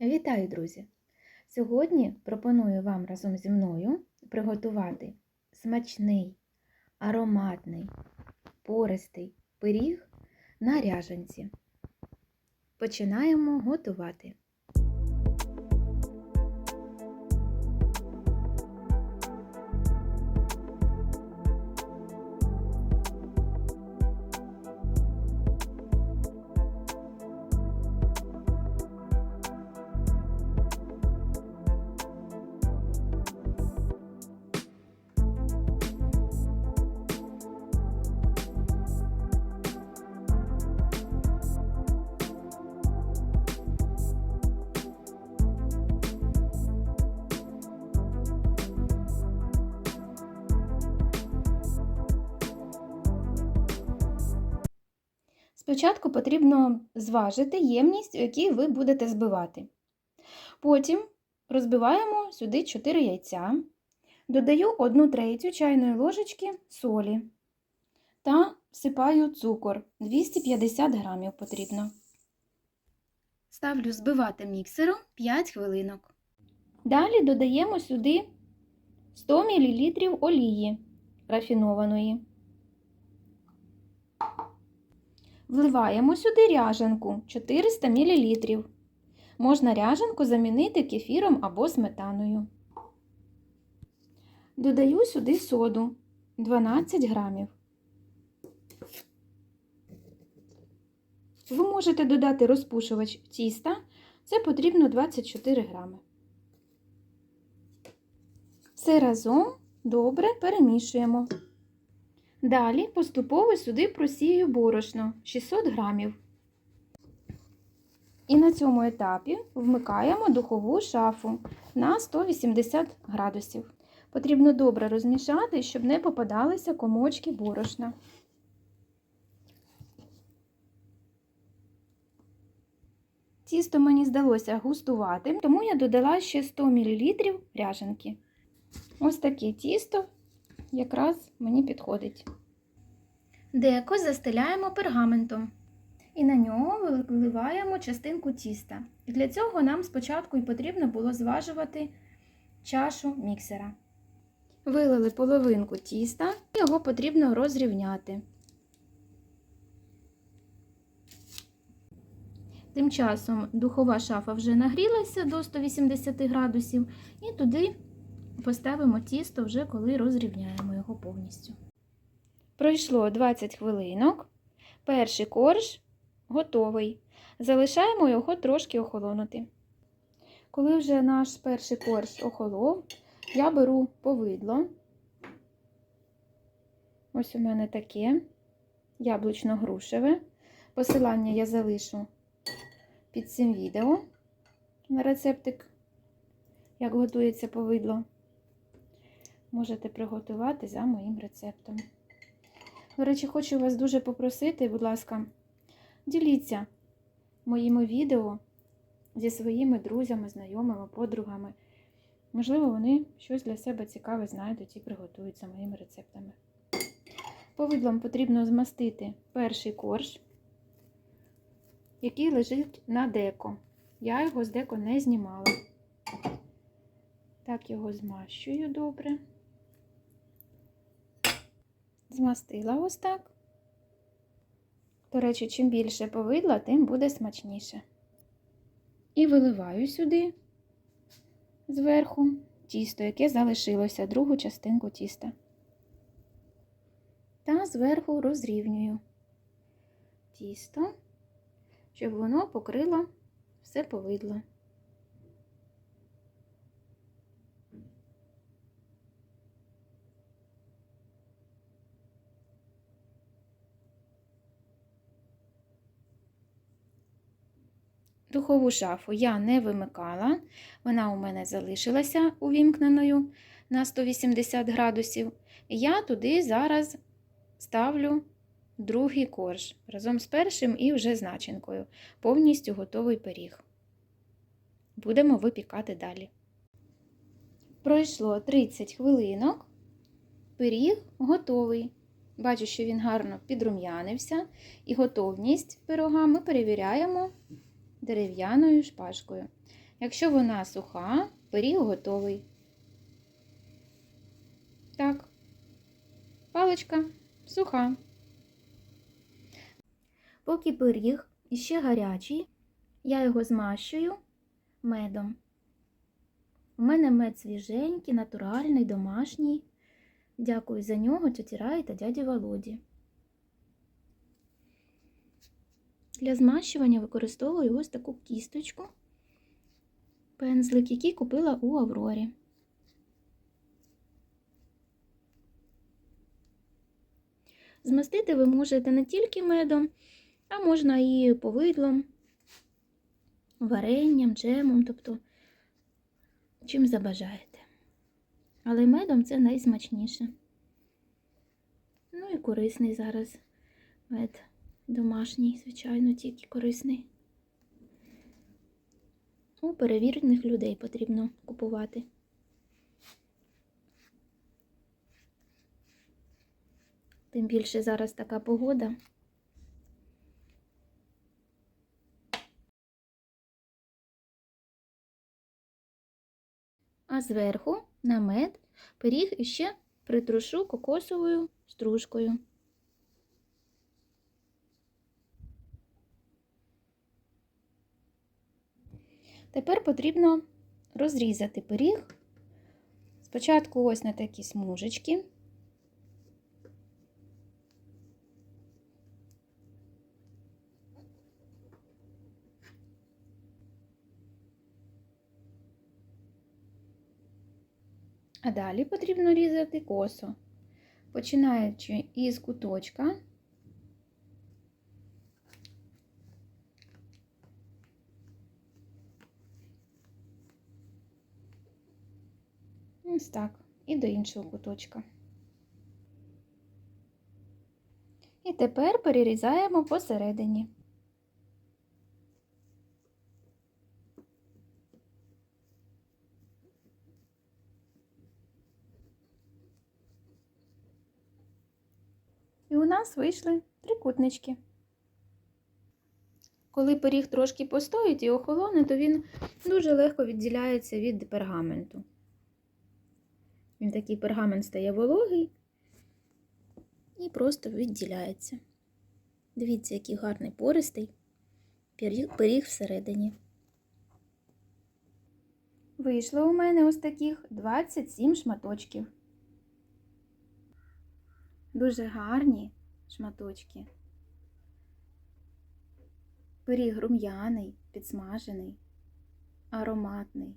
Вітаю, друзі! Сьогодні пропоную вам разом зі мною приготувати смачний, ароматний, пористий пиріг на ряжанці. Починаємо готувати. Спочатку потрібно зважити ємність, в якій ви будете збивати. Потім розбиваємо сюди 4 яйця, додаю 1 третю чайної ложечки солі та всипаю цукор 250 грамів потрібно. Ставлю збивати міксером 5 хвилинок. Далі додаємо сюди 100 мл олії рафінованої. Вливаємо сюди ряжанку 400 мл. Можна ряжанку замінити кефіром або сметаною. Додаю сюди соду 12 грамів. Ви можете додати розпушувач тіста, це потрібно 24 грами. Все разом добре перемішуємо. Далі поступово сюди просію борошно 600 грамів. І на цьому етапі вмикаємо духову шафу на 180 градусів. Потрібно добре розмішати, щоб не попадалися комочки борошна. Тісто мені здалося густувати, тому я додала ще 100 мл ряженки. Ось таке тісто якраз мені підходить. Деко застеляємо пергаментом і на нього виливаємо частинку тіста. І для цього нам спочатку і потрібно було зважувати чашу міксера. Вилили половинку тіста, його потрібно розрівняти. Тим часом духова шафа вже нагрілася до 180 градусів, і туди поставимо тісто вже коли розрівняємо його повністю. Пройшло 20 хвилинок. Перший корж готовий. Залишаємо його трошки охолонути. Коли вже наш перший корж охолов, я беру повидло. Ось у мене таке яблучно-грушеве. Посилання я залишу під цим відео на рецептик, як готується повидло. Можете приготувати за моїм рецептом. До речі, хочу вас дуже попросити, будь ласка, діліться моїми відео зі своїми друзями, знайомими, подругами. Можливо, вони щось для себе цікаве знайдуть і приготують за моїми рецептами. Повидлом потрібно змастити перший корж, який лежить на деко. Я його з деко не знімала. Так його змащую добре. Змастила ось так. До речі, чим більше повидла, тим буде смачніше. І виливаю сюди зверху тісто, яке залишилося, другу частинку тіста. Та зверху розрівнюю тісто, щоб воно покрило все повидло. Духову шафу я не вимикала, вона у мене залишилася увімкненою на 180 градусів. І я туди зараз ставлю другий корж разом з першим і вже з начинкою. Повністю готовий пиріг. Будемо випікати далі. Пройшло 30 хвилинок, пиріг готовий. Бачу, що він гарно підрум'янився, і готовність пирога ми перевіряємо дерев'яною шпажкою. Якщо вона суха, пиріг готовий. Так, паличка суха. Поки пиріг іще гарячий, я його змащую медом. У мене мед свіженький, натуральний, домашній. Дякую за нього тьоті Раї та дяді Володі. Для змащування використовую ось таку кісточку, пензлик, який купила у Аврорі. Змастити ви можете не тільки медом, а можна і повидлом, варенням, джемом, тобто чим забажаєте. Але медом це найсмачніше. Ну і корисний зараз мед домашній, звичайно, тільки корисний. У перевірених людей потрібно купувати. Тим більше зараз така погода. А зверху на мед пиріг іще притрушу кокосовою стружкою. Тепер потрібно розрізати пиріг. Спочатку ось на такі смужечки. А далі потрібно різати косо, починаючи із куточка. Ось так, і до іншого куточка. І тепер перерізаємо посередині. І у нас вийшли трикутнички. Коли пиріг трошки постоїть і охолоне, то він дуже легко відділяється від пергаменту. Він такий пергамент стає вологий і просто відділяється. Дивіться, який гарний пористий пиріг, пиріг всередині. Вийшло у мене ось таких 27 шматочків. Дуже гарні шматочки. Пиріг рум'яний, підсмажений, ароматний.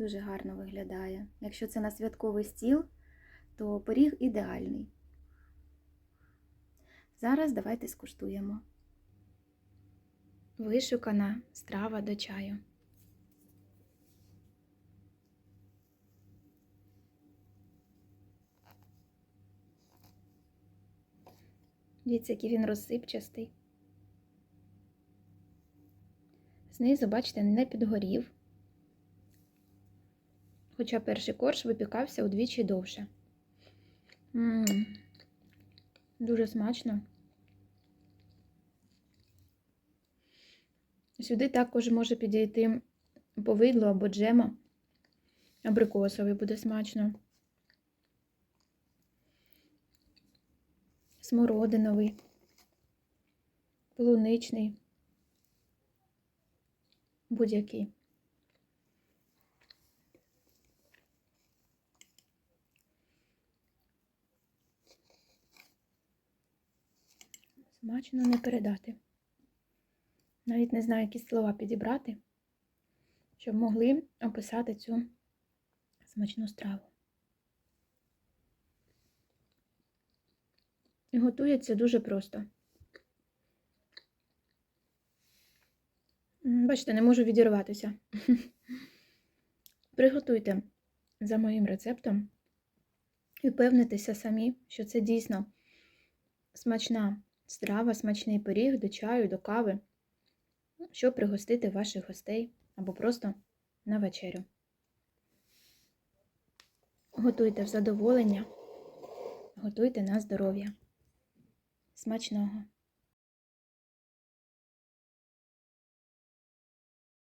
Дуже гарно виглядає. Якщо це на святковий стіл, то пиріг ідеальний. Зараз давайте скуштуємо. Вишукана страва до чаю. Дивіться, який він розсипчастий. Знизу, бачите, не підгорів. Хоча перший корж випікався удвічі довше. М -м -м. Дуже смачно. Сюди також може підійти повидло або джема. Абрикосовий буде смачно. Смородиновий, полуничний, будь-який. Смачно не передати. Навіть не знаю, які слова підібрати, щоб могли описати цю смачну страву. І готується дуже просто. Бачите, не можу відірватися. Приготуйте за моїм рецептом і впевнитеся самі, що це дійсно смачна страва, смачний пиріг до чаю, до кави, щоб пригостити ваших гостей або просто на вечерю. Готуйте в задоволення, готуйте на здоров'я. Смачного!